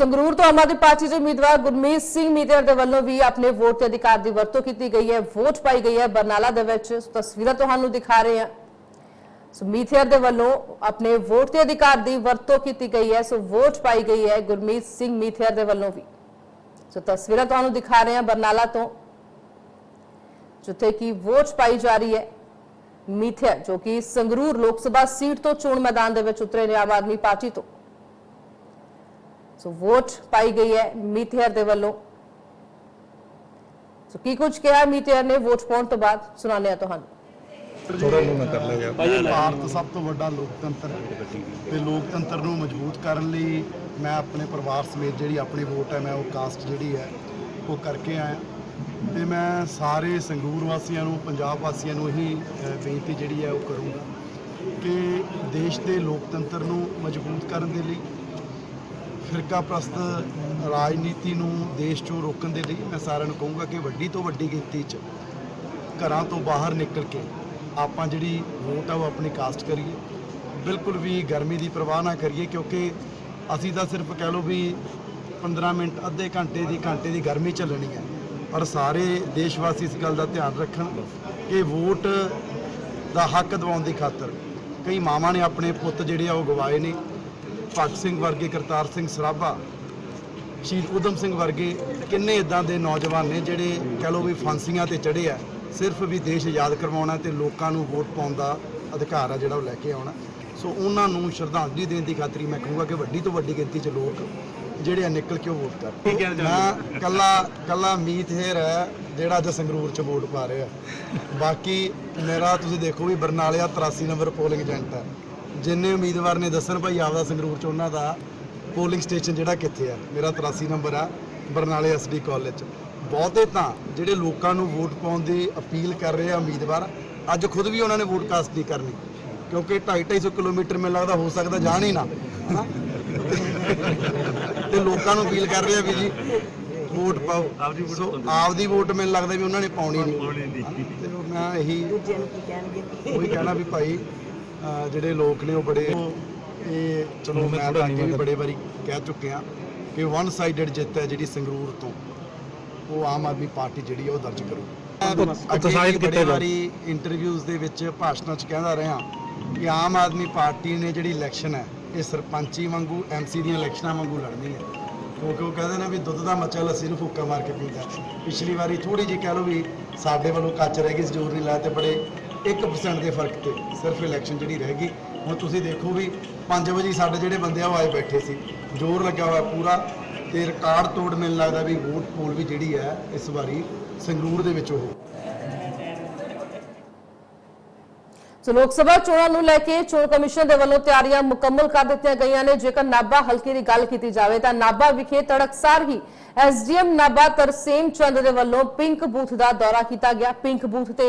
ਸੰਗਰੂਰ ਤੋਂ ਆਮ ਆਦਮੀ ਪਾਰਟੀ ਦੇ ਉਮੀਦਵਾਰ ਗੁਰਮੀਤ ਸਿੰਘ ਮੀਤਰ ਦੇ ਵੱਲੋਂ ਵੀ ਆਪਣੇ ਵੋਟ ਦੇ ਅਧਿਕਾਰ ਦੀ ਵਰਤੋਂ ਕੀਤੀ ਗਈ ਹੈ। ਵੋਟ ਪਾਈ ਗਈ ਹੈ ਬਰਨਾਲਾ ਦੇ ਵਿੱਚ। ਤਸਵੀਰਾਂ ਤੁਹਾਨੂੰ ਦਿਖਾ ਰਹੇ ਹਾਂ। ਸੋ ਮੀਥੇਰ ਦੇ ਵੱਲੋਂ ਆਪਣੇ ਵੋਟ ਦੇ ਅਧਿਕਾਰ ਦੀ ਵਰਤੋਂ ਕੀਤੀ ਗਈ ਹੈ। ਸੋ ਵੋਟ ਪਾਈ ਗਈ ਹੈ ਗੁਰਮੀਤ ਸਿੰਘ ਮੀਥੇਰ ਦੇ ਵੱਲੋਂ ਵੀ। ਸੋ ਤਸਵੀਰਾਂ ਤੁਹਾਨੂੰ ਦਿਖਾ ਰਹੇ ਹਾਂ ਬਰਨਾਲਾ ਤੋਂ। ਜਿੱਥੇ ਕਿ ਵੋਟ ਪਾਈ ਜਾ ਰਹੀ ਹੈ ਮੀਥੇਰ ਜੋ ਕਿ ਸੰਗਰੂਰ ਲੋਕ ਸਭਾ ਸੀਟ ਤੋਂ ਚੋਣ ਮੈਦਾਨ ਦੇ ਵਿੱਚ ਉਤਰੇ ਨੇ ਆਮ ਆਦਮੀ ਪਾਰਟੀ ਤੋਂ। ਸੋ ਵੋਟ ਪਾਈ ਗਈ ਹੈ ਮੀਥੇਰ ਦੇ ਵੱਲੋਂ। ਸੋ ਕੀ ਕੁਝ ਕਿਹਾ ਮੀਥੇਰ ਨੇ? ਵੋਟ ਪਾਉਣ ਤੋਂ ਬਾਅਦ ਸੁਣਾਉਂਦੇ ਹਾਂ ਤੁਹਾਨੂੰ। ਥੋੜਾ ਨੂੰ ਨਾ ਕਰ ਲਿਆ। ਭਾਰਤ ਸਭ ਤੋਂ ਵੱਡਾ ਲੋਕਤੰਤਰ ਹੈ ਤੇ ਲੋਕਤੰਤਰ ਨੂੰ ਮਜ਼ਬੂਤ ਕਰਨ ਲਈ ਮੈਂ ਆਪਣੇ ਪਰਿਵਾਰ ਸਮੇਤ ਜਿਹੜੀ ਆਪਣੀ ਵੋਟ ਹੈ ਮੈਂ ਉਹ ਕਾਸਟ ਜਿਹੜੀ ਹੈ ਉਹ ਕਰਕੇ ਆਇਆ। ਤੇ ਮੈਂ ਸਾਰੇ ਸੰਗਰੂਰ ਵਾਸੀਆਂ ਨੂੰ ਪੰਜਾਬ ਵਾਸੀਆਂ ਨੂੰ ਇਹੀ ਅ, ਬੇਨਤੀ ਜਿਹੜੀ ਹੈ ਉਹ ਕਰੂੰਗਾ ਕਿ ਦੇਸ਼ ਦੇ ਲੋਕਤੰਤਰ ਨੂੰ ਮਜ਼ਬੂਤ ਕਰਨ ਦੇ ਲਈ ਫਿਰਕਾ ਪ੍ਰਸਤ ਰਾਜਨੀਤੀ ਨੂੰ ਦੇਸ਼ ਚੋਂ ਰੋਕਣ ਦੇ ਲਈ ਮੈਂ ਸਾਰਿਆਂ ਨੂੰ ਕਹੂੰਗਾ ਕਿ ਵੱਡੀ ਤੋਂ ਵੱਡੀ ਗਿਣਤੀ 'ਚ ਘਰਾਂ ਤੋਂ ਬਾਹਰ ਨਿਕਲ ਕੇ ਆਪਾਂ ਜਿਹੜੀ ਵੋਟ ਆ ਉਹ ਆਪਣੀ ਕਾਸਟ ਕਰੀਏ। ਬਿਲਕੁਲ ਵੀ ਗਰਮੀ ਦੀ ਪਰਵਾਹ ਨਾ ਕਰੀਏ ਕਿਉਂਕਿ ਅਸੀਂ ਤਾਂ ਸਿਰਫ ਕਹਿ ਲਓ ਵੀ 15 ਮਿੰਟ, ਅੱਧੇ ਘੰਟੇ ਦੀ ਘੰਟੇ ਦੀ ਗਰਮੀ ਚੱਲਣੀ ਹੈ। ਪਰ ਸਾਰੇ ਦੇਸ਼ ਵਾਸੀ ਇਸ ਗੱਲ ਦਾ ਧਿਆਨ ਰੱਖਣ ਕਿ ਵੋਟ ਦਾ ਹੱਕ ਦਿਵਾਉਣ ਦੀ ਖਾਤਰ ਕਈ ਮਾਵਾਂ ਨੇ ਆਪਣੇ ਪੁੱਤ ਜਿਹੜੇ ਆ ਉਹ ਗਵਾਏ ਨੇ। ਭਗਤ ਸਿੰਘ ਵਰਗੇ ਕਰਤਾਰ ਸਿੰਘ ਸਰਾਭਾ ਸ਼ਹੀਦ ਊਧਮ ਸਿੰਘ ਵਰਗੇ ਕਿੰਨੇ ਇਦਾਂ ਦੇ ਨੌਜਵਾਨ ਨੇ ਜਿਹੜੇ ਕਹ ਲਓ ਵੀ ਫਾਂਸੀਆਂ ਤੇ ਚੜੇ ਆ। ਸਿਰਫ ਵੀ ਦੇਸ਼ ਆਜ਼ਾਦ ਕਰਵਾਉਣਾ ਤੇ ਲੋਕਾਂ ਨੂੰ ਵੋਟ ਪਾਉਣ ਦਾ ਅਧਿਕਾਰ ਆ ਜਿਹੜਾ ਉਹ ਲੈ ਕੇ ਆਉਣਾ। ਸੋ ਉਹਨਾਂ ਨੂੰ ਸ਼ਰਧਾਂਜਲੀ ਦੇਣ ਦੀ ਖਾਤਰ ਮੈਂ ਕਹੂੰਗਾ ਕਿ ਵੱਡੀ ਤੋਂ ਵੱਡੀ ਗਿਣਤੀ 'ਚ ਲੋਕ ਜਿਹੜੇ ਆ ਨਿਕਲ ਕੇ ਉਹ ਵੋਟ ਕਰਨ ਮੈਂ ਕੱਲਾ ਕੱਲਾ ਮੀਤ ਹੇਰ ਹੈ ਜਿਹੜਾ ਅੱਜ ਸੰਗਰੂਰ 'ਚ ਵੋਟ ਪਾ ਰਿਹਾ। ਬਾਕੀ ਮੇਰਾ ਤੁਸੀਂ ਦੇਖੋ ਵੀ ਬਰਨਾਲਿਆ 83 ਨੰਬਰ ਪੋਲਿੰਗ ਏਜੰਟ ਹੈ ਜਿੰਨੇ ਉਮੀਦਵਾਰ ਨੇ ਦੱਸਣ ਭਾਈ ਆਪਦਾ ਸੰਗਰੂਰ 'ਚ ਉਹਨਾਂ ਦਾ ਪੋਲਿੰਗ ਸਟੇਸ਼ਨ ਜਿਹੜਾ ਕਿੱਥੇ ਆ? ਮੇਰਾ 83 ਨੰਬਰ ਆ ਬਰਨਾਲੇ ਐਸਡੀ ਕਾਲਜ 'ਚ। ਬਹੁਤੇ ਤਾਂ ਜਿਹੜੇ ਲੋਕਾਂ ਨੂੰ ਵੋਟ ਪਾਉਣ ਦੀ ਅਪੀਲ ਕਰ ਰਹੇ ਆ ਉਮੀਦਵਾਰ ਅੱਜ ਖੁਦ ਵੀ ਉਹਨਾਂ ਨੇ ਵੋਟ ਕਾਸਟ ਨਹੀਂ ਕਰਨੀ। ਕਿਉਂਕਿ 2.5 ਕਿਲੋਮੀਟਰ ਮੈਨੂੰ ਲੱਗਦਾ ਹੋ ਸਕਦਾ ਜਾਣ ਹੀ ਨਾ। ਤੇ ਲੋਕਾਂ ਨੂੰ ਅਪੀਲ ਕਰ ਰਹੇ ਆ ਵੀ ਜੀ ਵੋਟ ਪਾਓ। ਸੋ ਆਪਦੀ ਵੋਟ ਮੈਨੂੰ ਲੱਗਦਾ ਵੀ ਉਹਨਾਂ ਨੇ ਪਾਉਣੀ ਨਹੀਂ। ਤੇ ਮੈਂ ਇਹੀ ਉਹੀ ਕਹਿਣਾ ਵੀ ਭਾਈ ਜਿਹੜੇ ਲੋਕ ਨੇ ਉਹ ਬੜੇ ਇਹ ਚਲੋ ਮੈਂ ਤਾਂ ਅੱਗੇ ਵੀ ਬੜੇ ਵਾਰੀ ਕਹਿ ਚੁੱਕੇ ਆ ਕਿ ਵਨ ਸਾਈਡਡ ਜਿੱਤ ਹੈ ਜਿਹੜੀ ਸੰਗਰੂਰ ਤੋਂ। ਉਹ ਆਮ ਆਦਮੀ ਪਾਰਟੀ ਜਿਹੜੀ ਉਹ ਦਰਜ ਕਰੂ। ਉਤਸ਼ਾਹਿਤ ਕੀਤਾ ਵਾਰੀ ਇੰਟਰਵਿਊਜ਼ ਦੇ ਵਿੱਚ ਭਾਸ਼ਣਾਂ 'ਚ ਕਹਿੰਦਾ ਰਿਹਾ ਕਿ ਆਮ ਆਦਮੀ ਪਾਰਟੀ ਨੇ ਜਿਹੜੀ ਇਲੈਕਸ਼ਨ ਹੈ ਇਹ ਸਰਪੰਚੀ ਵਾਂਗੂ ਐਮਸੀ ਦੀਆਂ ਇਲੈਕਸ਼ਨਾਂ ਵਾਂਗੂ ਲੜਨੀ ਹੈ। ਕਿਉਂਕਿ ਉਹ ਕਹਿੰਦੇ ਨੇ ਵੀ ਦੁੱਧ ਦਾ ਮੱਚਾ ਲੱਸੀ ਨੂੰ ਫੂਕਾ ਮਾਰ ਕੇ ਪੀਂਦਾ। ਪਿਛਲੀ ਵਾਰੀ ਥੋੜੀ ਜਿਹੀ ਕਹਿ ਲਓ ਵੀ ਸਾਡੇ ਵੱਲੋਂ ਕੱਚ ਰਹਿ ਗਈ ਜ਼ੋਰ ਨਹੀਂ ਲਾਇਆ ਤੇ ਬੜੇ 1% ਦੇ ਫ਼ਰਕ ਤੇ ਸਿਰਫ ਇਲੈਕਸ਼ਨ ਜਿਹੜੀ ਰਹਿ ਗਈ। ਹੁਣ ਤੁਸੀਂ ਦੇਖੋ ਵੀ 5 ਵਜੇ ਸਾਡੇ ਜਿਹੜੇ ਬੰਦੇ ਆ ਉਹ ਆਏ ਬੈਠੇ ਸੀ। ਜ਼ੋਰ ਲੱਗਿਆ ਹੋਇਆ ਪੂਰਾ ਤੇ ਰਿਕਾਰਡ ਤੋੜ ਮੈਨੂੰ ਲੱਗਦਾ ਵੀ ਵੋਟ ਪੋਲ ਵੀ ਜਿਹੜੀ ਹੈ ਇਸ ਵਾਰੀ ਸੰਗਰੂਰ ਦੇ ਵਿੱਚ ਉਹ ਸੋ ਲੋਕ ਸਭਾ ਚੋਣਾਂ ਨੂੰ ਲੈ ਕੇ ਚੋਣ ਕਮਿਸ਼ਨ ਦੇ ਵੱਲੋਂ ਤਿਆਰੀਆਂ ਮੁਕੰਮਲ ਕਰ ਦਿੱਤੀਆਂ ਗਈਆਂ ਨੇ। ਜੇਕਰ ਨਾਭਾ ਹਲਕੇ ਦੀ ਗੱਲ ਕੀਤੀ ਜਾਵੇ ਤਾਂ ਨਾਭਾ ਵਿਖੇ ਤੜਕਸਾਰ ਹੀ ਐਸਡੀਐਮ ਨਾਭਾ ਤਰਸੇਮ ਚੰਦ ਦੇ ਵੱਲੋਂ ਪਿੰਕ ਬੂਥ ਦਾ ਦੌਰਾ ਕੀਤਾ ਗਿਆ। ਪਿੰਕ ਬੂਥ ਤੇ